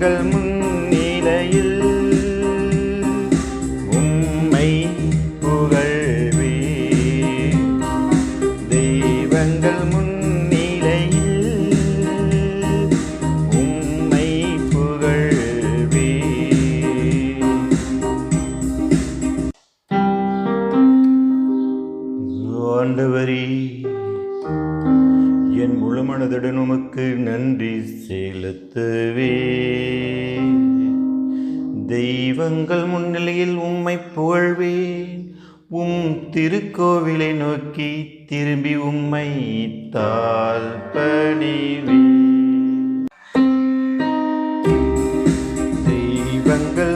எங்கள் முன் முழு மனதுடன் உமக்கு நன்றி செலுத்துவே. தெய்வங்கள் முன்னிலையில் உம்மை புகழ்வேன் உம் திருக்கோவிலை நோக்கி திரும்பி உம்மை தால் பணிவே தெய்வங்கள்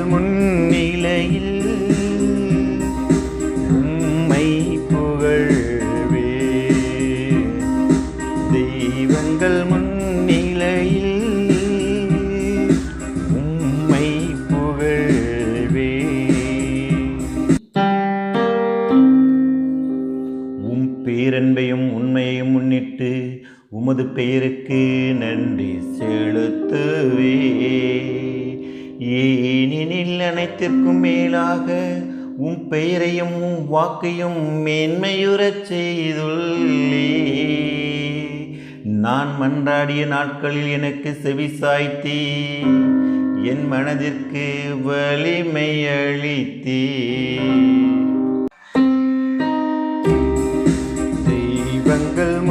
பேரன்பையும் உண்மையையும் முன்னிட்டு உமது பெயருக்கு நன்றி செலுத்துவே. ஏனெனில் அனைத்திற்கும் மேலாக உம் பெயரையும் உம் வாக்கையும் மேன்மையுறச் செய்துள்ளே. நான் மன்றாடிய நாட்களில் எனக்கு செவிசாய்த்தீ என் மனதிற்கு வலிமை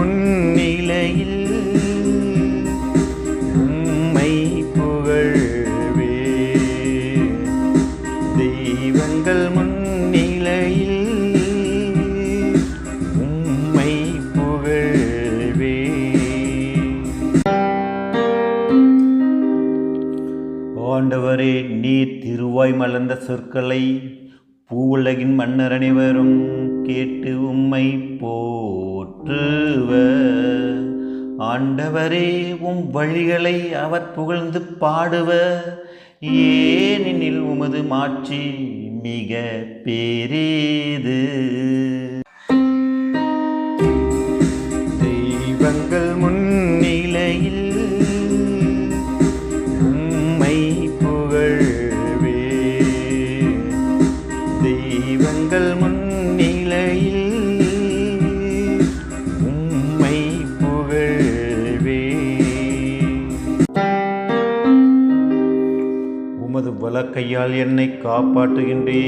முன்னிலையில் உம்மை புகழ்வே தெய்வங்கள் முன்னிலையில் உம்மை புகழ்வே ஆண்டவரே நீர் திருவாய் மலர்ந்த சொற்களை பூவுலகின் மன்னர் அனைவரும் கேட்டு உம்மை போற்றுவ. ஆண்டவரே உம் வழிகளை அவர் புகழ்ந்து பாடுவ. ஏனெனில் உமது மாட்சி மிக பெரிது. தெய்வங்கள் முன்னிலையில் உம்மை புகழ்வே. தெய்வங்கள் முன் கையால் என்னை காப்பாற்றுகின்றே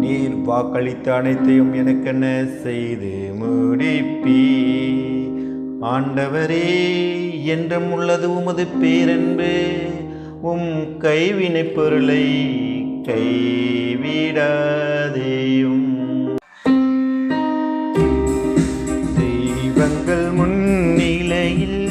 நீர் வாக்களித்த அனைத்தையும் எனக்கென்ன செய்து முடிப்பீ ஆண்டவரே என்றும் உள்ளது உமது பேரன்பு. உம் கைவினை பொருளை கைவிடாதேயும். தெய்வங்கள் முன்னிலையில்